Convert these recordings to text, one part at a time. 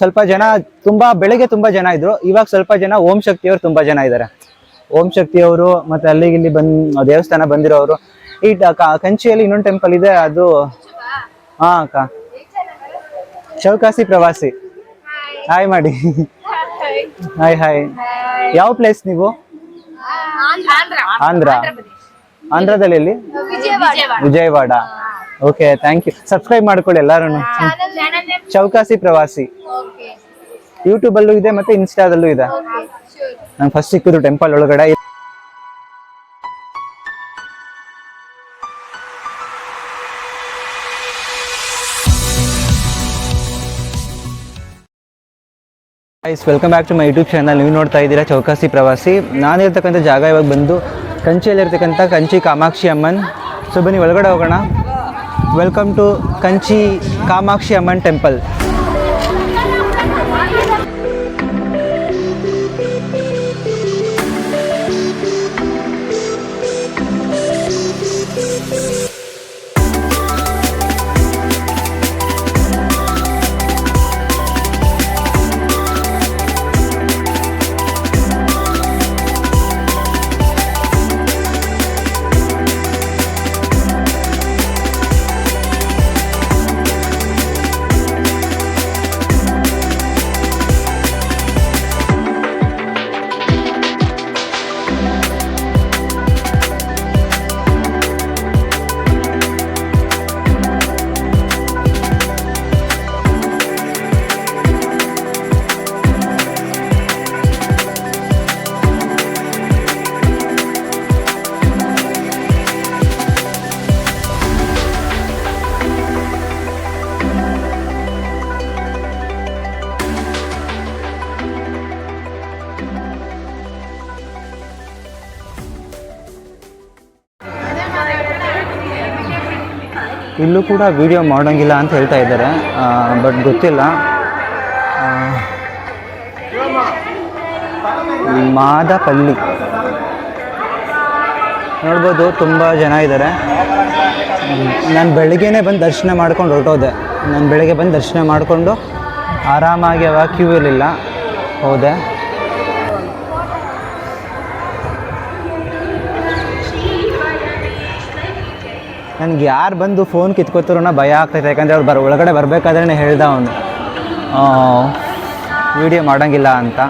ಸ್ವಲ್ಪ ಜನ ತುಂಬಾ ಬೆಳಗ್ಗೆ ತುಂಬಾ ಜನ ಇದ್ರು. ಇವಾಗ ಸ್ವಲ್ಪ ಜನ ಓಂ ಶಕ್ತಿಯವರು ತುಂಬಾ ಜನ ಇದ್ದಾರೆ ಓಂ ಶಕ್ತಿಯವರು ಮತ್ತೆ ಅಲ್ಲಿಗೆ ಇಲ್ಲಿ ಬಂದ್ ದೇವಸ್ಥಾನ ಬಂದಿರೋರು ಈ ಕಂಚಿಯಲ್ಲಿ ಇನ್ನೊಂದು ಟೆಂಪಲ್ ಇದೆ ಅದು ಹಾ ಅಕ್ಕ ಚೌಕಾಸಿ ಪ್ರವಾಸಿ. ಹಾಯ್ ಮಾಡಿ. ಹಾಯ್ ಹಾಯ್ ಯಾವ ಪ್ಲೇಸ್ ನೀವು? ಆಂಧ್ರ. ಆಂಧ್ರದಲ್ಲಿ ಎಲ್ಲಿ? Vijayawada. Okay thank you subscribe ಮಾಡ್ಕೊಳ್ಳಿ ಎಲ್ಲರೂ ಚೌಕಾಸಿ ಪ್ರವಾಸಿ. ಯೂಟ್ಯೂಬ್ ಅಲ್ಲೂ ಇದೆ ಮತ್ತೆ ಇನ್ಸ್ಟಾದಲ್ಲೂ ಇದೆ. ನಂಗೆ ಫಸ್ಟ್ ಸಿಕ್ಕಿದ್ರು ಟೆಂಪಲ್ ಒಳಗಡೆ. Ice welcome back to my YouTube channel ನೀವು ನೋಡ್ತಾ ಇದ್ದೀರಾ ಚೌಕಾಸಿ ಪ್ರವಾಸಿ. ನಾನಿರ್ತಕ್ಕಂಥ ಜಾಗ ಇವಾಗ ಬಂದು ಕಂಚಿಯಲ್ಲಿರ್ತಕ್ಕಂಥ ಕಂಚಿ ಕಾಮಾಕ್ಷಿ ಅಮ್ಮನ್. ಸೊ ಬನ್ನಿ ಒಳಗಡೆ ಹೋಗೋಣ. Welcome to Kanchi Kamakshi Amman temple ಇಲ್ಲೂ ಕೂಡ ವಿಡಿಯೋ ಮಾಡೋಂಗಿಲ್ಲ ಅಂತ ಹೇಳ್ತಾ ಇದ್ದಾರೆ ಬಟ್ ಗೊತ್ತಿಲ್ಲ. ಮಾದಪಲ್ಲಿ. ನೋಡ್ಬೋದು ತುಂಬ ಜನ ಇದ್ದಾರೆ. ನಾನು ಬೆಳಿಗ್ಗೆನೇ ಬಂದು ದರ್ಶನ ಮಾಡ್ಕೊಂಡು ಹೊರಟೋದೆ. ನಾನು ಬೆಳಗ್ಗೆ ಬಂದು ದರ್ಶನ ಮಾಡಿಕೊಂಡು ಆರಾಮಾಗಿ ಅವಾಗ ಕ್ಯೂ ಇರಲಿಲ್ಲ, ಹೋದೆ. ನನಗೆ ಯಾರು ಬಂದು ಫೋನ್ ಕಿತ್ಕೋತಾರೋ ಭಯ ಆಗ್ತೈತೆ. ಯಾಕಂದರೆ ಅವ್ರು ಬರ, ಒಳಗಡೆ ಬರಬೇಕಾದ್ರೆ ಹೇಳ್ದ ಅವನು. ವಿಡಿಯೋ ಮಾಡೋಂಗಿಲ್ಲ ಅಂತ.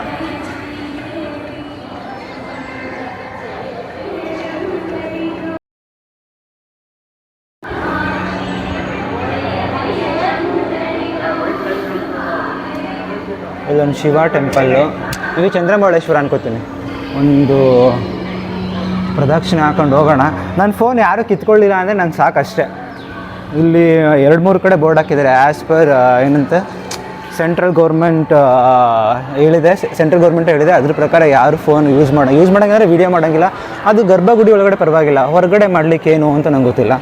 ಇಲ್ಲೊಂದು ಶಿವ ಟೆಂಪಲ್ಲು ಇದು ಚಂದ್ರಮೌಳೇಶ್ವರ ಅನ್ಕೋತೀನಿ. ಒಂದು ಪ್ರದಕ್ಷಿಣೆ ಹಾಕೊಂಡು ಹೋಗೋಣ. ನನ್ನ ಫೋನ್ ಯಾರೂ ಕಿತ್ಕೊಳ್ಳಿಲ್ಲ ಅಂದರೆ ನಂಗೆ ಸಾಕಷ್ಟೇ. ಇಲ್ಲಿ ಎರಡು ಮೂರು ಕಡೆ ಬೋರ್ಡ್ ಹಾಕಿದ್ದಾರೆ ಆ್ಯಸ್ ಪರ್ ಏನಂತೆ ಸೆಂಟ್ರಲ್ ಗೌರ್ಮೆಂಟ್ ಹೇಳಿದೆ ಸೆಂಟ್ರಲ್ ಗೌರ್ಮೆಂಟ್ ಹೇಳಿದೆ, ಅದ್ರ ಪ್ರಕಾರ ಯಾರು ಫೋನ್ ಯೂಸ್ ಮಾಡೋ ಯೂಸ್ ಮಾಡೋಂಗಿದ್ರೆ ವೀಡಿಯೋ ಮಾಡೋಂಗಿಲ್ಲ. ಅದು ಗರ್ಭಗುಡಿ ಒಳಗಡೆ ಪರವಾಗಿಲ್ಲ. ಹೊರಗಡೆ ಮಾಡಲಿಕ್ಕೆ ಏನು ಅಂತ ನಂಗೆ ಗೊತ್ತಿಲ್ಲ.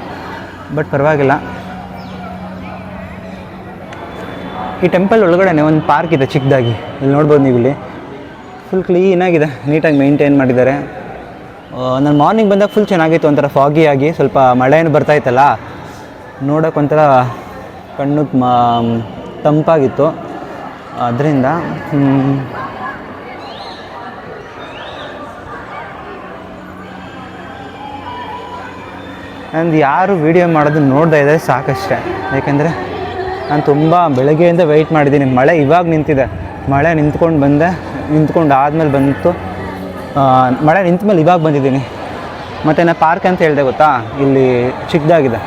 ಬಟ್ ಪರವಾಗಿಲ್ಲ. ಈ ಟೆಂಪಲ್ ಒಳಗಡೆ ಒಂದು ಪಾರ್ಕ್ ಇದೆ ಚಿಕ್ಕದಾಗಿ. ಇಲ್ಲಿ ನೋಡ್ಬೋದು ನೀವು ಇಲ್ಲಿ ಫುಲ್ ಕ್ಲೀನಾಗಿದೆ ನೀಟಾಗಿ ಮೇಂಟೈನ್ ಮಾಡಿದ್ದಾರೆ. ನಾನು ಮಾರ್ನಿಂಗ್ ಬಂದಾಗ ಫುಲ್ ಚೆನ್ನಾಗಿತ್ತು, ಒಂಥರ ಫಾಗಿ ಆಗಿ, ಸ್ವಲ್ಪ ಮಳೆ ಏನು ಬರ್ತಾಯಿತ್ತಲ್ಲ ನೋಡೋಕೆ ಒಂಥರ ಕಣ್ಣು ತಂಪಾಗಿತ್ತು. ಅದರಿಂದ ನಂದು ಯಾರು ವೀಡಿಯೋ ಮಾಡೋದನ್ನ ನೋಡ್ತಾ ಇದ್ದಾರೆ ಸಾಕಷ್ಟೇ. ಯಾಕೆಂದರೆ, ನಾನು ತುಂಬ ಬೆಳಗ್ಗೆಯಿಂದ ವೆಯ್ಟ್ ಮಾಡಿದ್ದೀನಿ. ಮಳೆ ಇವಾಗ ನಿಂತಿದೆ. ಮಳೆ ನಿಂತ್ಕೊಂಡು ಬಂದೆ, ನಿಂತ್ಕೊಂಡು ಆದಮೇಲೆ ಬಂತು. ಮಳೆ ನಿಂತ ಮೇಲೆ ಇವಾಗ ಬಂದಿದ್ದೀನಿ. ಮತ್ತು ನಾನು ಪಾರ್ಕ್ ಅಂತ ಹೇಳಿದೆ ಗೊತ್ತಾ? ಇಲ್ಲಿ ಚಿಕ್ಕದಾಗಿದೆ.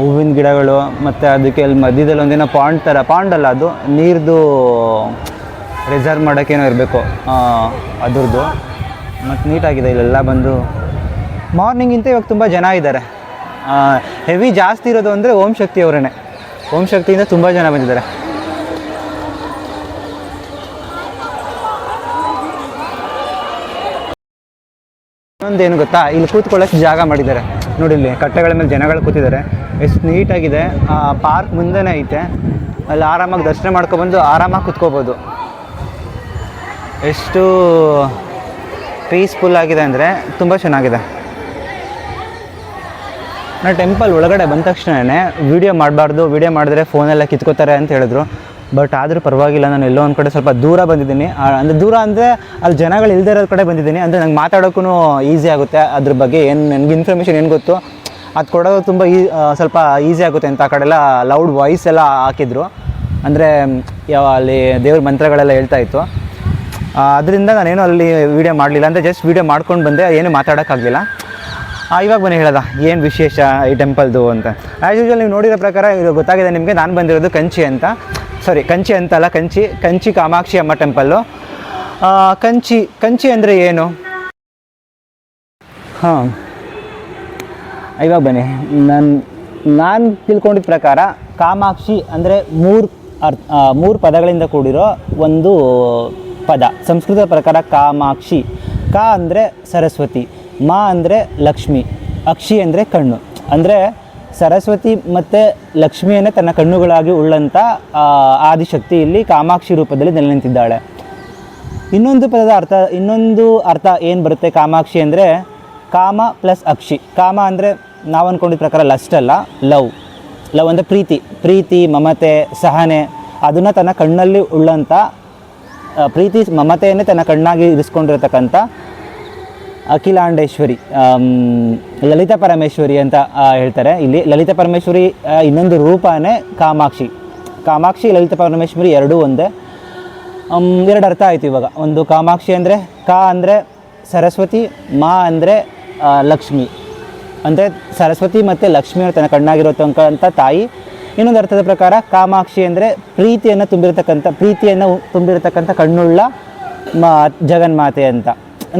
ಹೂವಿನ ಗಿಡಗಳು, ಮತ್ತು ಅದಕ್ಕೆ ಅಲ್ಲಿ ಮಧ್ಯದಲ್ಲಿ ಒಂದಿನ ಪಾಂಡ್ ಥರ ಪಾಂಡ್ ಅಲ್ಲ ಅದು, ನೀರ್ದು ರಿಸರ್ವ್ ಮಾಡೋಕ್ಕೇನೋ ಇರಬೇಕು. ಅದ್ರದ್ದು. ಮತ್ತು ನೀಟಾಗಿದೆ, ಇಲ್ಲೆಲ್ಲ ಬಂದು. ಮಾರ್ನಿಂಗಿಂತ ಇವಾಗ ತುಂಬ ಜನ ಇದ್ದಾರೆ. ಹೆವಿ ಜಾಸ್ತಿ ಇರೋದು ಅಂದರೆ ಓಂ ಶಕ್ತಿ ಅವರೇ ಓಂ ಶಕ್ತಿಯಿಂದ ತುಂಬ ಜನ ಬಂದಿದ್ದಾರೆ. ಇನ್ನೊಂದೇನು ಗೊತ್ತಾ? ಇಲ್ಲಿ ಕೂತ್ಕೊಳ್ಳೋಕೆ ಜಾಗ ಮಾಡಿದ್ದಾರೆ. ನೋಡಿ ಇಲ್ಲಿ ಕಟ್ಟೆಗಳ ಮೇಲೆ ಜನಗಳು ಕೂತಿದ್ದಾರೆ. ಎಷ್ಟು ನೀಟಾಗಿದೆ. ಆ ಪಾರ್ಕ್ ಮುಂದೆನೇ ಐತೆ. ಅಲ್ಲಿ ಆರಾಮಾಗಿ ದರ್ಶನ ಮಾಡ್ಕೊಬಂದು ಆರಾಮಾಗಿ ಕೂತ್ಕೋಬೋದು. ಎಷ್ಟು ಪೀಸ್ಫುಲ್ ಆಗಿದೆ ಅಂದರೆ ತುಂಬ ಚೆನ್ನಾಗಿದೆ. ನಾನು ಟೆಂಪಲ್ ಒಳಗಡೆ ಬಂದ ತಕ್ಷಣವೇ ವೀಡಿಯೋ ಮಾಡಬಾರ್ದು. ವೀಡಿಯೋ ಮಾಡಿದ್ರೆ ಫೋನೆಲ್ಲ ಕಿತ್ಕೋತಾರೆ ಅಂತ ಹೇಳಿದ್ರು. ಬಟ್ ಆದರೂ ಪರವಾಗಿಲ್ಲ, ನಾನು ಎಲ್ಲೋ ಒಂದು ಕಡೆ ಸ್ವಲ್ಪ ದೂರ ಬಂದಿದ್ದೀನಿ. ಅಂದರೆ ದೂರ ಅಂದರೆ ಅಲ್ಲಿ ಜನಗಳು ಇಲ್ಲದೇ ಇರೋ ಕಡೆ ಬಂದಿದ್ದೀನಿ. ಅಂದರೆ ನಂಗೆ ಮಾತಾಡೋಕ್ಕೂ ಈಸಿ ಆಗುತ್ತೆ. ಅದ್ರ ಬಗ್ಗೆ ಏನು, ನನಗೆ ಇನ್ಫಾರ್ಮೇಷನ್ ಏನು ಗೊತ್ತು? ಅದು ಕೊಡೋದು ತುಂಬ ಈ ಸ್ವಲ್ಪ ಈಸಿ ಆಗುತ್ತೆ ಅಂತ ಆ ಕಡೆ ಎಲ್ಲ ಲೌಡ್ ವಾಯ್ಸ್ ಎಲ್ಲ ಹಾಕಿದ್ರು. ಅಂದರೆ, ಯಾವ ಅಲ್ಲಿ ದೇವ್ರ ಮಂತ್ರಗಳೆಲ್ಲ ಹೇಳ್ತಾ ಇತ್ತು. ಅದರಿಂದ ನಾನೇನು ಅಲ್ಲಿ ವೀಡಿಯೋ ಮಾಡಲಿಲ್ಲ. ಅಂದರೆ ಜಸ್ಟ್ ವೀಡಿಯೋ ಮಾಡ್ಕೊಂಡು ಬಂದೆ, ಏನು ಮಾತಾಡೋಕ್ಕಾಗಲಿಲ್ಲ. ಇವಾಗ ಬನ್ನಿ ಹೇಳೋದ? ಏನು ವಿಶೇಷ ಈ ಟೆಂಪಲ್ದು ಅಂತ? ಆ್ಯಸ್ ಯೂಶ್ವಲ್ ನೀವು ನೋಡಿರೋ ಪ್ರಕಾರ ಇದು ಗೊತ್ತಾಗಿದೆ ನಿಮಗೆ. ನಾನು ಬಂದಿರೋದು ಕಂಚಿ ಅಂತ. ಸಾರಿ ಕಂಚಿ ಅಂತಲ್ಲ ಕಂಚಿ ಕಂಚಿ ಕಾಮಾಕ್ಷಿ ಅಮ್ಮ ಟೆಂಪಲ್ಲು ಕಂಚಿ ಕಂಚಿ ಅಂದರೆ ಏನು? ಹಾಂ. ಇವಾಗ ಬನ್ನಿ. ನಾನು ನಾನು ತಿಳ್ಕೊಂಡಿದ್ದ ಪ್ರಕಾರ ಕಾಮಾಕ್ಷಿ ಅಂದರೆ ಮೂರು ಅರ್ಥ ಮೂರು ಪದಗಳಿಂದ ಕೂಡಿರೋ ಒಂದು ಪದ. ಸಂಸ್ಕೃತದ ಪ್ರಕಾರ ಕಾಮಾಕ್ಷಿ. ಕಾ ಅಂದರೆ ಸರಸ್ವತಿ. ಮಾ ಅಂದರೆ ಲಕ್ಷ್ಮಿ. ಅಕ್ಷಿ ಅಂದರೆ ಕಣ್ಣು. ಅಂದರೆ ಸರಸ್ವತಿ ಮತ್ತು ಲಕ್ಷ್ಮಿಯನ್ನೇ ತನ್ನ ಕಣ್ಣುಗಳಾಗಿ ಉಳ್ಳಂಥ ಆದಿಶಕ್ತಿ ಇಲ್ಲಿ ಕಾಮಾಕ್ಷಿ ರೂಪದಲ್ಲಿ ನೆಲೆ ನಿಂತಿದ್ದಾಳೆ ಇನ್ನೊಂದು ಪದದ ಅರ್ಥ, ಇನ್ನೊಂದು ಅರ್ಥ ಏನು ಬರುತ್ತೆ ಕಾಮಾಕ್ಷಿ ಅಂದರೆ, ಕಾಮ ಪ್ಲಸ್ ಅಕ್ಷಿ. ಕಾಮ ಅಂದರೆ ನಾವು ಅಂದ್ಕೊಂಡಿದ್ದ ಪ್ರಕಾರ ಲಸ್ಟ್ ಅಲ್ಲ, ಲವ್. ಲವ್ ಅಂದರೆ ಪ್ರೀತಿ. ಪ್ರೀತಿ, ಮಮತೆ, ಸಹನೆ, ಅದನ್ನು ತನ್ನ ಕಣ್ಣಲ್ಲಿ ಉಳ್ಳಂಥ ಪ್ರೀತಿ, ಮಮತೆಯನ್ನೇ ತನ್ನ ಕಣ್ಣಾಗಿ ಇರಿಸ್ಕೊಂಡಿರತಕ್ಕಂಥ ಅಖಿಲಾಂಡೇಶ್ವರಿ ಲಲಿತ ಪರಮೇಶ್ವರಿ ಅಂತ ಹೇಳ್ತಾರೆ. ಇಲ್ಲಿ ಲಲಿತಾ ಪರಮೇಶ್ವರಿ ಇನ್ನೊಂದು ರೂಪನೇ ಕಾಮಾಕ್ಷಿ. ಕಾಮಾಕ್ಷಿ, ಲಲಿತಾ ಪರಮೇಶ್ವರಿ ಎರಡೂ ಒಂದೇ. ಎರಡು ಅರ್ಥ ಆಯಿತು ಇವಾಗ. ಒಂದು ಕಾಮಾಕ್ಷಿ ಅಂದರೆ ಕಾ ಅಂದರೆ ಸರಸ್ವತಿ, ಮಾ ಅಂದರೆ ಲಕ್ಷ್ಮಿ. ಅಂದರೆ ಸರಸ್ವತಿ ಮತ್ತು ಲಕ್ಷ್ಮಿ ತನ್ನ ಕಣ್ಣಾಗಿರತಕ್ಕಂಥ ತಾಯಿ. ಇನ್ನೊಂದು ಅರ್ಥದ ಪ್ರಕಾರ ಕಾಮಾಕ್ಷಿ ಅಂದರೆ ಪ್ರೀತಿಯನ್ನು ತುಂಬಿರತಕ್ಕಂಥ ಪ್ರೀತಿಯನ್ನು ತುಂಬಿರತಕ್ಕಂಥ ಕಣ್ಣುಳ್ಳ ಮಾ, ಜಗನ್ಮಾತೆ ಅಂತ.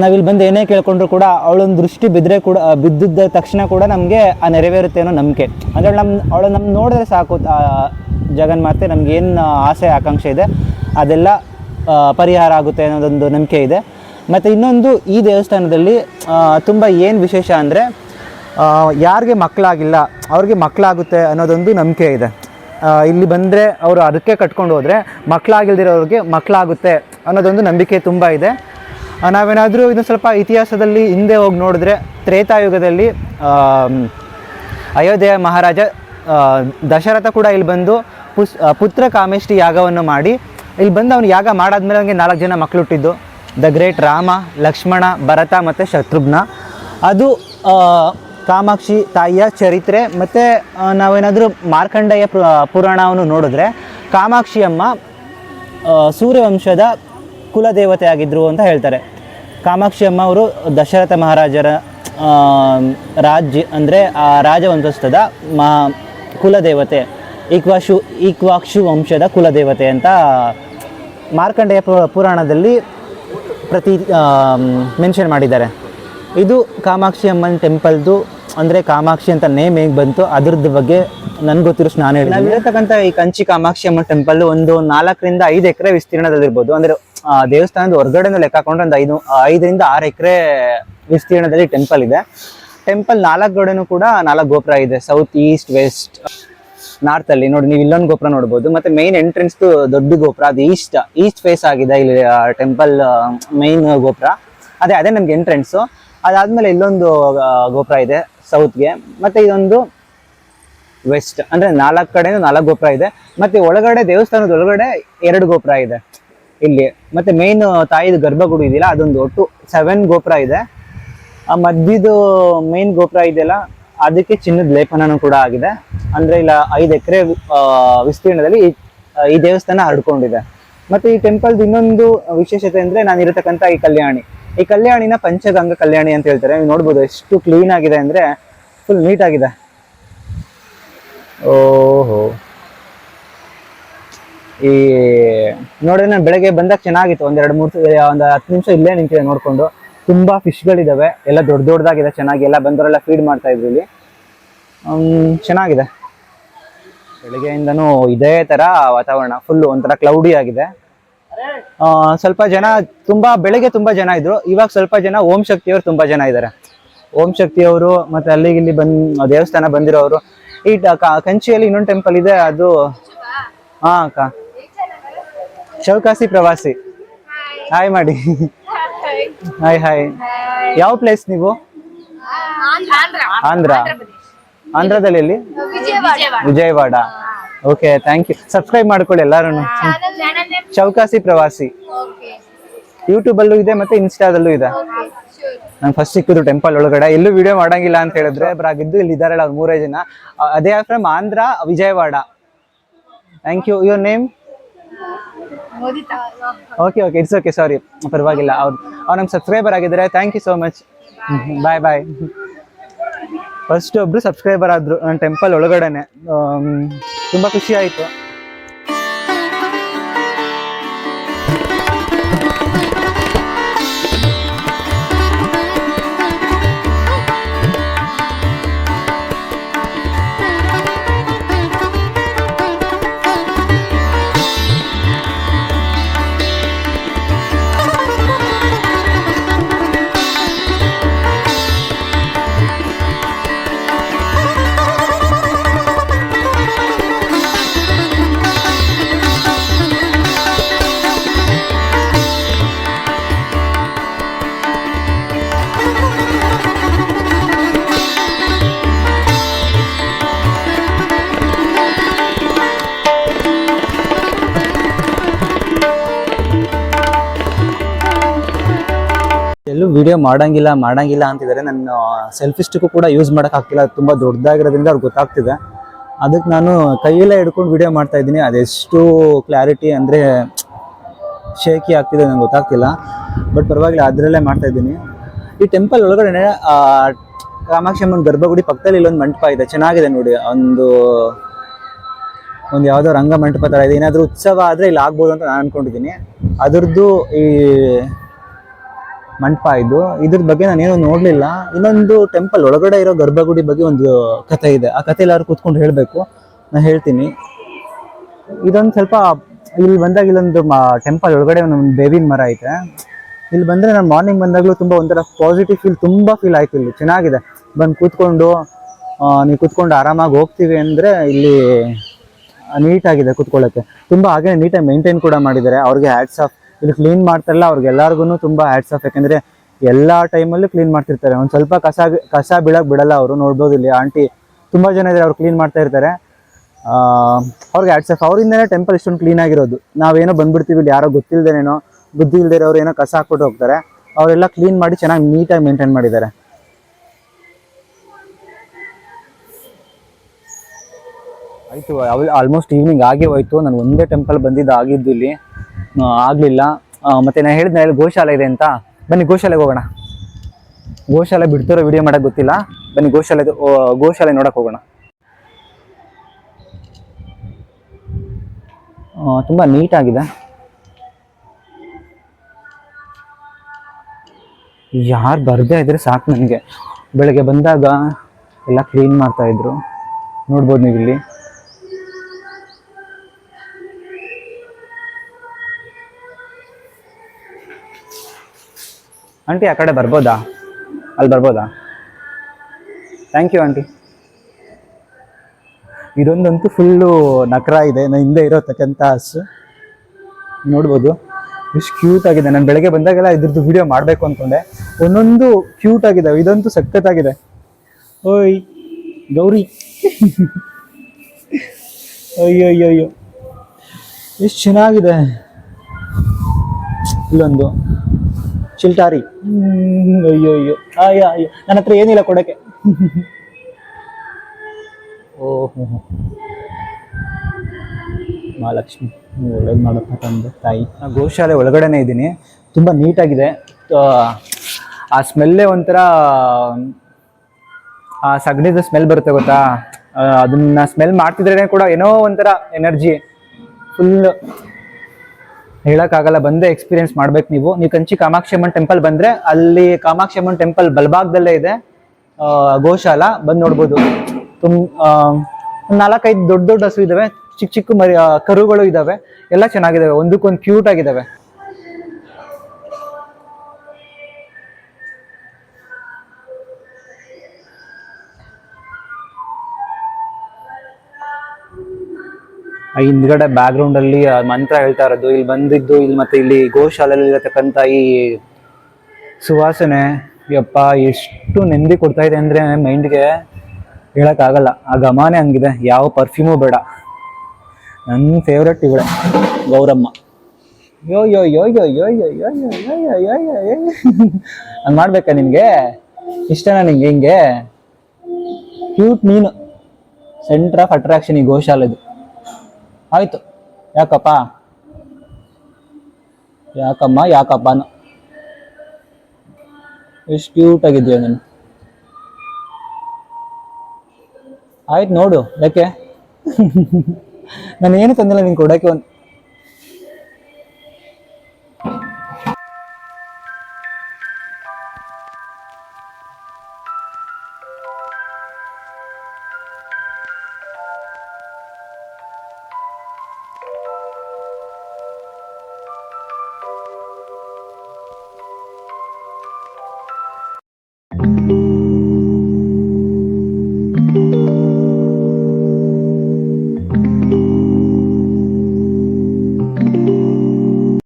ನಾವಿಲ್ಲಿ ಬಂದು ಏನೇ ಕೇಳ್ಕೊಂಡ್ರು ಕೂಡ ಅವಳೊಂದು ದೃಷ್ಟಿ ಬಿದ್ದರೆ ಕೂಡ ಬಿದ್ದಿದ್ದ ತಕ್ಷಣ ಕೂಡ ನಮಗೆ ಆ ನೆರವೇರುತ್ತೆ ಅನ್ನೋ ನಂಬಿಕೆ. ಅಂದರೆ ನಮ್ಮ ಅವಳು ನಮ್ಮ ನೋಡಿದ್ರೆ ಸಾಕು ಜಗನ್ ಜಗನ್ಮಾತೆ ಏನು ಆಸೆ, ಆಕಾಂಕ್ಷೆ ಇದೆ, ಅದೆಲ್ಲ ಪರಿಹಾರ ಆಗುತ್ತೆ ಅನ್ನೋದೊಂದು ನಂಬಿಕೆ ಇದೆ. ಮತ್ತು ಇನ್ನೊಂದು, ಈ ದೇವಸ್ಥಾನದಲ್ಲಿ ತುಂಬ ಏನು ವಿಶೇಷ ಅಂದರೆ ಯಾರಿಗೆ ಮಕ್ಕಳಾಗಿಲ್ಲ, ಅವ್ರಿಗೆ ಮಕ್ಕಳಾಗುತ್ತೆ ಅನ್ನೋದೊಂದು ನಂಬಿಕೆ ಇದೆ. ಇಲ್ಲಿ ಬಂದರೆ ಅವರು ಅದಕ್ಕೆ ಕಟ್ಕೊಂಡು ಹೋದರೆ ಮಕ್ಕಳಾಗಿಲ್ದಿರೋರಿಗೆ ಮಕ್ಕಳಾಗುತ್ತೆ ಅನ್ನೋದೊಂದು ನಂಬಿಕೆ ತುಂಬ ಇದೆ. ನಾವೇನಾದರೂ ಇದು ಸ್ವಲ್ಪ ಇತಿಹಾಸದಲ್ಲಿ ಹಿಂದೆ ಹೋಗಿ ನೋಡಿದ್ರೆ ತ್ರೇತಾಯುಗದಲ್ಲಿ ಅಯೋಧ್ಯೆಯ ಮಹಾರಾಜ ದಶರಥ ಕೂಡ ಇಲ್ಲಿ ಬಂದು ಪುಸ್ ಪುತ್ರ ಕಾಮೇಷ್ಟಿ ಯಾಗವನ್ನು ಮಾಡಿ ಇಲ್ಲಿ ಬಂದು ಅವನು ಯಾಗ ಮಾಡಾದ್ಮೇಲೆ ಅವನಿಗೆ ನಾಲ್ಕು ಜನ ಮಕ್ಕಳು ಹುಟ್ಟಿದ್ದು ದ ಗ್ರೇಟ್ ರಾಮ ಲಕ್ಷ್ಮಣ ಭರತ ಮತ್ತು ಶತ್ರುಘ್ನ. ಅದು ಕಾಮಾಕ್ಷಿ ತಾಯಿಯ ಚರಿತ್ರೆ ಮತ್ತು ನಾವೇನಾದರೂ ಮಾರ್ಕಂಡೇಯ ಪುರ- ಪುರಾಣವನ್ನು ನೋಡಿದ್ರೆ ಕಾಮಾಕ್ಷಿ ಅಮ್ಮ ಆ, ಸೂರ್ಯವಂಶದ ಕುಲದೇವತೆ ಆಗಿದ್ದರು ಅಂತ ಹೇಳ್ತಾರೆ. ಕಾಮಾಕ್ಷಿ ಅಮ್ಮ ಅವರು ದಶರಥ ಮಹಾರಾಜರ ರಾಜ್ಯ ಅಂದರೆ ಆ ರಾಜವಂಶಸ್ಥದ ಮಹಾ ಕುಲದೇವತೆ ಈಕ್ವಾಶು ಈಕ್ವಾಕ್ಷು ವಂಶದ ಕುಲದೇವತೆ ಅಂತ ಮಾರ್ಕಂಡೇಯ ಪುರಾಣದಲ್ಲಿ ಪ್ರತಿ ಮೆನ್ಷನ್ ಮಾಡಿದ್ದಾರೆ. ಇದು ಕಾಮಾಕ್ಷಿ ಅಮ್ಮನ ಟೆಂಪಲ್ದು ಅಂದರೆ ಕಾಮಾಕ್ಷಿ ಅಂತ ನೇಮ್ ಹೇಗೆ ಬಂತು ಅದ್ರದ್ದು ಬಗ್ಗೆ ನನ್ಗೆ ಗೊತ್ತಿರೋ ನಾನು ಹೇಳಿ ನಾವಿರತಕ್ಕಂಥ ಈ ಕಂಚಿ ಕಾಮಾಕ್ಷಿ ಅಮ್ಮ ಟೆಂಪಲ್ ಒಂದು ನಾಲ್ಕರಿಂದ ಐದು ಎಕರೆ ವಿಸ್ತೀರ್ಣದಲ್ಲಿರ್ಬೋದು. ಅಂದರೆ ದೇವಸ್ಥಾನದ ಹೊರಗಡೆ ಲೆಕ್ಕ ಹಾಕೊಂಡ್ರೆ ಒಂದು ಐದು, ಐದರಿಂದ ಆರು ಎಕರೆ ವಿಸ್ತೀರ್ಣದಲ್ಲಿ ಟೆಂಪಲ್ ಇದೆ. ಟೆಂಪಲ್ ನಾಲ್ಕು ಕಡೆನೂ ಕೂಡ ನಾಲ್ಕು ಗೋಪುರ ಇದೆ ಸೌತ್ ಈಸ್ಟ್ ವೆಸ್ಟ್ ನಾರ್ತ್ ಅಲ್ಲಿ. ನೋಡಿ, ನೀವು ಇಲ್ಲೊಂದು ಗೋಪುರ ನೋಡ್ಬೋದು. ಮತ್ತೆ ಮೈನ್ ಎಂಟ್ರೆನ್ಸ್ ದೊಡ್ಡ ಗೋಪುರ, ಅದು ಈಸ್ಟ್ ಈಸ್ಟ್ ಫೇಸ್ ಆಗಿದೆ ಇಲ್ಲಿ ಟೆಂಪಲ್ ಮೈನ್ ಗೋಪುರ. ಅದೇ ಅದೇ ನಮ್ಗೆ ಎಂಟ್ರೆನ್ಸ್ ಅದಾದ್ಮೇಲೆ ಇಲ್ಲೊಂದು ಗೋಪುರ ಇದೆ ಸೌತ್ಗೆ ಮತ್ತೆ ಇದೊಂದು ವೆಸ್ಟ್ ಅಂದ್ರೆ ನಾಲ್ಕು ಕಡೆ ನಾಲ್ಕು ಗೋಪುರ ಇದೆ. ಮತ್ತೆ ಒಳಗಡೆ, ದೇವಸ್ಥಾನದ ಒಳಗಡೆ ಎರಡು ಗೋಪುರ ಇದೆ. ಇಲ್ಲಿ. ಮತ್ತೆ ಮೇನ್ ತಾಯಿದು ಗರ್ಭಗುಡಿ ಇದೆಯಲ್ಲ, ಅದೊಂದು ಒಟ್ಟು ಸೆವೆನ್ ಗೋಪುರ ಇದೆ. ಆ ಮಧ್ಯದು ಮೇನ್ ಗೋಪುರ ಇದೆಯಲ್ಲ, ಅದಕ್ಕೆ ಚಿನ್ನದ ಲೇಪನನೂ ಕೂಡ ಆಗಿದೆ. ಅಂದ್ರೆ ಇಲ್ಲ ಐದು ಎಕರೆ ವಿಸ್ತೀರ್ಣದಲ್ಲಿ ಈ- ದೇವಸ್ಥಾನ ಹರಡ್ಕೊಂಡಿದೆ. ಮತ್ತೆ ಈ ಟೆಂಪಲ್ದು ಇನ್ನೊಂದು ವಿಶೇಷತೆ ಅಂದ್ರೆ ನಾನು ಇರತಕ್ಕಂತ ಈ ಕಲ್ಯಾಣಿ. ಈ ಕಲ್ಯಾಣಿನ ಪಂಚಗಂಗ ಕಲ್ಯಾಣಿ ಅಂತ ಹೇಳ್ತಾರೆ. ನೀವು ನೋಡ್ಬೋದು ಎಷ್ಟು ಕ್ಲೀನ್ ಆಗಿದೆ ಅಂದ್ರೆ ಫುಲ್ ನೀಟ್ ಆಗಿದೆ. ಓಹೋ. ಈ ನೋಡಿದ್ರೆ ನಾನು ಬೆಳಗ್ಗೆ ಬಂದಾಗ ಚೆನ್ನಾಗಿತ್ತು ಒಂದ್ ಎರಡು ಮೂರು ಒಂದು ಹತ್ತು ನಿಮಿಷ ಇಲ್ಲೇ ನಿಂತಿದೆ ನೋಡ್ಕೊಂಡು. ತುಂಬಾ ಫಿಶ್ಗಳಿದಾವೆ ಎಲ್ಲ ದೊಡ್ಡ ದೊಡ್ಡದಾಗಿದೆ ಚೆನ್ನಾಗಿ. ಎಲ್ಲ ಬಂದವರೆಲ್ಲ ಫೀಡ್ ಮಾಡ್ತಾ ಇದ್ರು ಇಲ್ಲಿ. ಚೆನ್ನಾಗಿದೆ. ಬೆಳಗ್ಗೆಯಿಂದನೂ ಇದೇ ತರ ವಾತಾವರಣ. ಫುಲ್ ಒಂಥರ ಕ್ಲೌಡಿ ಆಗಿದೆ. ಸ್ವಲ್ಪ ಜನ ತುಂಬಾ, ಬೆಳಗ್ಗೆ ತುಂಬಾ ಜನ ಇದ್ರು. ಇವಾಗ ಸ್ವಲ್ಪ ಜನ ಓಂ ಶಕ್ತಿಯವರು ತುಂಬಾ ಜನ ಇದ್ದಾರೆ ಓಂ ಶಕ್ತಿಯವರು ಮತ್ತೆ ಅಲ್ಲಿಗೆ ಇಲ್ಲಿ ಬಂದ್ ದೇವಸ್ಥಾನ ಬಂದಿರೋರು ಈ ಕಂಚಿಯಲ್ಲಿ ಇನ್ನೊಂದು ಟೆಂಪಲ್ ಇದೆ, ಅದು ಹಾ ಅಕ್ಕ ಚೌಕಾಸಿ ಪ್ರವಾಸಿ. ಹಾಯ್ ಮಾಡಿ ಹಾಯ್ ಹಾಯ್ ಯಾವ ಪ್ಲೇಸ್ ನೀವು? ಆಂಧ್ರ. ಆಂಧ್ರದಲ್ಲಿ ಎಲ್ಲಿ? Vijayawada. Okay thank you subscribe ಮಾಡ್ಕೊಳ್ಳಿ ಎಲ್ಲರೂ ಚೌಕಾಸಿ ಪ್ರವಾಸಿ. ಯೂಟ್ಯೂಬ್ ಅಲ್ಲೂ ಇದೆ ಮತ್ತೆ ಇನ್ಸ್ಟಾದಲ್ಲೂ ಇದೆ. ನಂಗೆ ಫಸ್ಟ್ ಸಿಕ್ಕಿದ್ರು ಟೆಂಪಲ್ ಒಳಗಡೆ. ಎಲ್ಲೂ ವಿಡಿಯೋ ಮಾಡಂಗಿಲ್ಲ ಅಂತ ಹೇಳಿದ್ರೆ ಆಗಿದ್ದು ಇಲ್ಲಿ ಇದಾರಲ್ಲ ಅವ್ರು ಮೂರೇ ಜನ. ಅದೇ from Andhra Vijayawada. Thank you your name okay okay it's okay sorry ಪರವಾಗಿಲ್ಲ ಅವ್ರು ಅವ್ರು ನಮ್ಮ ಸಬ್ಸ್ಕ್ರೈಬರ್ ಆಗಿದ್ದಾರೆ thank you so much bye bye first ಒಬ್ರು ಸಬ್ಸ್ಕ್ರೈಬರ್ ಆದ್ರು ನನ್ನ ಟೆಂಪಲ್ ಒಳಗಡೆನೆ. ತುಂಬ ತುಂಬಾ ಖುಷಿ ಆಯ್ತು. ವಿಡಿಯೋ ಮಾಡಂಗಿಲ್ಲ ಮಾಡಂಗಿಲ್ಲ ಅಂತಿದ್ದಾರೆ. ನನ್ನ ಸೆಲ್ಫಿಸ್ಟಿಗೂ ಕೂಡ ಯೂಸ್ ಮಾಡಕ್ ಆಗ್ತಿಲ್ಲ. ತುಂಬಾ ದೊಡ್ಡದಾಗಿರೋದ್ರಿಂದ ಅವ್ರಿಗೆ ಗೊತ್ತಾಗ್ತಿದೆ. ಅದಕ್ಕೆ ನಾನು ಕೈಯಲ್ಲೇ ಹಿಡ್ಕೊಂಡು ವಿಡಿಯೋ ಮಾಡ್ತಾ ಇದ್ದೀನಿ. ಅದೆಷ್ಟು ಕ್ಲಾರಿಟಿ ಅಂದರೆ ಶೇಕಿ ಆಗ್ತಿದೆ, ನಂಗೆ ಗೊತ್ತಾಗ್ತಿಲ್ಲ. ಬಟ್ ಪರವಾಗಿಲ್ಲ, ಅದರಲ್ಲೇ ಮಾಡ್ತಾ ಇದ್ದೀನಿ. ಈ ಟೆಂಪಲ್ ಒಳಗಡೆ ಕಾಮಾಕ್ಷಿ ಅಮ್ಮನ ಗರ್ಭಗುಡಿ ಪಕ್ಕದಲ್ಲಿ ಇಲ್ಲೊಂದು ಮಂಟಪ ಇದೆ. ಚೆನ್ನಾಗಿದೆ ನೋಡಿ. ಒಂದು ಒಂದು ಯಾವುದೋ ರಂಗ ಮಂಟಪ ಥರ ಇದೆ. ಏನಾದರೂ ಉತ್ಸವ ಆದರೆ ಇಲ್ಲಿ ಆಗ್ಬೋದು ಅಂತ ನಾನು ಅನ್ಕೊಂಡಿದ್ದೀನಿ. ಅದರದ್ದು ಈ ಮಂಟಪ ಇದು. ಇದ್ರ ಬಗ್ಗೆ ನಾನೇನು ನೋಡಲಿಲ್ಲ. ಇನ್ನೊಂದು ಟೆಂಪಲ್ ಒಳಗಡೆ ಇರೋ ಗರ್ಭಗುಡಿ ಬಗ್ಗೆ ಒಂದು ಕಥೆ ಇದೆ. ಆ ಕಥೆ ಎಲ್ಲಾರು ಕೂತ್ಕೊಂಡು ಹೇಳಬೇಕು. ನಾನು ಹೇಳ್ತೀನಿ. ಇದೊಂದು ಸ್ವಲ್ಪ ಇಲ್ಲಿ ಬಂದಾಗ ಇಲ್ಲೊಂದು ಟೆಂಪಲ್ ಒಳಗಡೆ ಒಂದು ಬೇವಿನ ಮರ ಐತೆ. ಇಲ್ಲಿ ಬಂದರೆ ನಾನು ಮಾರ್ನಿಂಗ್ ಬಂದಾಗಲೂ ತುಂಬ ಒಂಥರ ಪಾಸಿಟಿವ್ ಫೀಲ್ ತುಂಬ ಫೀಲ್ ಆಯ್ತು ಇಲ್ಲಿ. ಚೆನ್ನಾಗಿದೆ. ಬಂದು ಕೂತ್ಕೊಂಡು ನೀವು ಕೂತ್ಕೊಂಡು ಆರಾಮಾಗಿ ಹೋಗ್ತೀವಿ ಅಂದರೆ ಇಲ್ಲಿ ನೀಟಾಗಿದೆ ಕೂತ್ಕೊಳ್ಳೋಕ್ಕೆ ತುಂಬ ಹಾಗೆ ನೀಟಾಗಿ ಮೇಂಟೈನ್ ಕೂಡ ಮಾಡಿದ್ದಾರೆ. ಅವ್ರಿಗೆ ಹ್ಯಾಟ್ಸ್ ಆಫ್ ಇಲ್ಲಿ ಕ್ಲೀನ್ ಮಾಡ್ತಾರಲ್ಲ ಅವ್ರಿಗೆ ಎಲ್ಲರಿಗೂ ತುಂಬ ಹ್ಯಾಟ್ಸ್ ಆಫ್ ಯಾಕಂದರೆ ಎಲ್ಲ ಟೈಮಲ್ಲೂ ಕ್ಲೀನ್ ಮಾಡ್ತಿರ್ತಾರೆ. ಒಂದು ಸ್ವಲ್ಪ ಕಸ ಕಸ ಬೀಳಕ್ಕೆ ಬಿಡಲ್ಲ ಅವರು, ನೋಡ್ಬೋದು ಇಲ್ಲಿ ಆಂಟಿ ತುಂಬ ಜನ ಇದ್ದಾರೆ ಅವ್ರು ಕ್ಲೀನ್ ಮಾಡ್ತಾ ಇರ್ತಾರೆ. ಅವ್ರಿಗೆ ಹ್ಯಾಟ್ಸ್ ಆಫ್ ಅವರಿಂದನೇ ಟೆಂಪಲ್ ಇಷ್ಟೊಂದು ಕ್ಲೀನ್ ಆಗಿರೋದು. ನಾವೇನೋ ಬಂದ್ಬಿಡ್ತೀವಿ ಇಲ್ಲಿ, ಯಾರೋ ಗೊತ್ತಿಲ್ಲದೇನೇನೋ ಬುದ್ಧಿ ಇಲ್ಲದೆ ಅವ್ರು ಏನೋ ಕಸ ಹಾಕ್ಬಿಟ್ಟು ಹೋಗ್ತಾರೆ. ಅವರೆಲ್ಲ ಕ್ಲೀನ್ ಮಾಡಿ ಚೆನ್ನಾಗಿ ನೀಟಾಗಿ ಮೇಂಟೈನ್ ಮಾಡಿದ್ದಾರೆ. ಆಯಿತು ಆಲ್ಮೋಸ್ಟ್ ಈವ್ನಿಂಗ್ ಆಗೇ ಹೋಯ್ತು. ನಾನು ಒಂದೇ ಟೆಂಪಲ್ ಬಂದಿದ್ದು ಆಗಿದ್ದು ಇಲ್ಲಿ. ಆಗ್ಲಿಲ್ಲ. ಮತ್ತು ನಾನು ಹೇಳಿದ್ನ ಹೇಳಿ, ಗೋಶಾಲೆ ಇದೆ ಅಂತ. ಬನ್ನಿ, ಗೋಶಾಲೆಗೆ ಹೋಗೋಣ. ಗೋಶಾಲೆ ಬಿಡ್ತಿರೋ ವಿಡಿಯೋ ಮಾಡೋಕೆ ಗೊತ್ತಿಲ್ಲ. ಬನ್ನಿ, ಗೋಶಾಲೆ ಗೋಶಾಲೆ ನೋಡೋಕೆ ಹೋಗೋಣ. ತುಂಬ ನೀಟಾಗಿದೆ ಯಾರು ಬರದೇ ಇದ್ರೆ ಸಾಕು ನನಗೆ. ಬೆಳಗ್ಗೆ ಬಂದಾಗ ಎಲ್ಲ ಕ್ಲೀನ್ ಮಾಡ್ತಾ ಇದ್ರು. ನೋಡ್ಬೋದು ನೀವು ಇಲ್ಲಿ ಆಂಟಿ ಆ ಕಡೆ ಬರ್ಬೋದಾ? ಅಲ್ಲಿ ಬರ್ಬೋದಾ? ಥ್ಯಾಂಕ್ ಯು ಆಂಟಿ ಇದೊಂದಂತೂ ಫುಲ್ಲು ನಕರ ಇದೆ ನಾನು ಹಿಂದೆ ಇರೋತಕ್ಕಂಥ ಹಸು. ನೋಡ್ಬೋದು. ಎಷ್ಟು ಕ್ಯೂಟ್ ಆಗಿದೆ. ನಾನು ಬೆಳಗ್ಗೆ ಬಂದಾಗೆಲ್ಲ ಇದ್ರದ್ದು ವಿಡಿಯೋ ಮಾಡಬೇಕು ಅಂದ್ಕೊಂಡೆ ಒಂದೊಂದು ಕ್ಯೂಟ್ ಆಗಿದೆ. ಇದಂತೂ ಸಖತ್ತಾಗಿದೆ. ಓಯ್, ಗೌರಿ. ಅಯ್ಯೋ ಅಯ್ಯೋ ಅಯ್ಯೋ ಎಷ್ಟು ಚೆನ್ನಾಗಿದೆ. ಇಲ್ಲೊಂದು. ಚಿಲ್ಟಾರಿ. ಅಯ್ಯೋ ಅಯ್ಯೋ. ಅಯ್ಯೋ ಅಯ್ಯೋ. ನನ್ನ ಹತ್ರ ಏನಿಲ್ಲ ಕೊಡಕ್ಕೆ. ಓ ಮಹಾಲಕ್ಷ್ಮಿ ಒಳ್ಳೇದು ಮಾಡಪ್ಪ ತಂದೆ ತಾಯಿ. ನಾನು ಗೋಶಾಲೆ ಒಳಗಡೆನೇ ಇದ್ದೀನಿ. ತುಂಬ ನೀಟಾಗಿದೆ. ಆ, ಆ ಸ್ಮೆಲ್ಲೇ ಒಂಥರ ಆ ಸಗಣಿದ ಸ್ಮೆಲ್ ಬರುತ್ತೆ ಗೊತ್ತಾ? ಅದನ್ನ ಸ್ಮೆಲ್ ಮಾಡ್ತಿದ್ರೇನೆ ಕೂಡ ಏನೋ ಒಂಥರ ಎನರ್ಜಿ. ಫುಲ್ ಹೇಳಕ್ಕಾಗಲ್ಲ, ಬಂದೇ ಎಕ್ಸ್ಪೀರಿಯನ್ಸ್ ಮಾಡ್ಬೇಕು ನೀವು. ನೀವು ಕಂಚಿ ಕಾಮಾಕ್ಷಿ ಅಮ್ಮನ್ ಟೆಂಪಲ್ ಬಂದ್ರೆ ಅಲ್ಲಿ ಕಾಮಾಕ್ಷಿ ಅಮ್ಮನ್ ಟೆಂಪಲ್ ಬಲಭಾಗದಲ್ಲೇ ಇದೆ ಗೋಶಾಲ. ಬಂದು ನೋಡ್ಬೋದು. ತುಂಬ ನಾಲ್ಕೈದು ದೊಡ್ಡ ದೊಡ್ಡ ಹಸು ಇದಾವೆ. ಚಿಕ್ಕ ಚಿಕ್ಕ ಮರಿ ಕರುಗಳು ಇದಾವೆ. ಎಲ್ಲ ಚೆನ್ನಾಗಿದಾವೆ. ಒಂದಕ್ಕೊಂದು ಕ್ಯೂಟ್ ಆಗಿದಾವೆ. ಹಿಂದ್ಗಡೆ ಬ್ಯಾಕ್ಗ್ರೌಂಡ್ ಅಲ್ಲಿ ಆ ಮಂತ್ರ ಹೇಳ್ತಾ ಇರೋದು ಇಲ್ಲಿ ಬಂದಿದ್ದು ಇಲ್ಲಿ ಮತ್ತೆ ಇಲ್ಲಿ ಗೋಶಾಲೆಯಲ್ಲಿ ಇರತಕ್ಕಂತ ಈ ಸುವಾಸನೆ ಯಪ್ಪ ಎಷ್ಟು ನೆಂದಿ ಕೊಡ್ತಾ ಇದೆ ಅಂದ್ರೆ ಮೈಂಡ್ಗೆ ಹೇಳೋಕ್ಕಾಗಲ್ಲ ಆ ಘಮಾನೆ ಹಂಗಿದೆ ಯಾವ ಪರ್ಫ್ಯೂಮು ಬೇಡ ನನ್ನ ಫೇವ್ರೆಟ್ ಇವಳೆ ಗೌರಮ್ಮ ಯೋ ಯೋ ಯೋ ಯೋ ಯೋ ಯೋ ಯೋ ಯೋ ಯೋ ಯೋ ಯೋ ನಿನಗೆ ಇಷ್ಟನಾ ನಿಂಗೆ ಹಿಂಗೆ ಕ್ಯೂಟ್ ಮೀನು ಸೆಂಟರ್ ಆಫ್ ಅಟ್ರಾಕ್ಷನ್ ಈ ಗೋಶಾಲೆದು ಆಯ್ತು. ಯಾಕಪ್ಪ? ಯಾಕಮ್ಮ? ಯಾಕಪ್ಪನ? ಎಷ್ಟು ಕ್ಯೂಟ್ ಆಗಿದ್ಯ ನೀನು. ಆಯ್ತು ನೋಡು, ಯಾಕೆ? ನಾನು ಏನು ತಂದಿಲ್ಲ ನಿಂಗೆ ಕೊಡೋಕ್ಕೆ ಒಂದು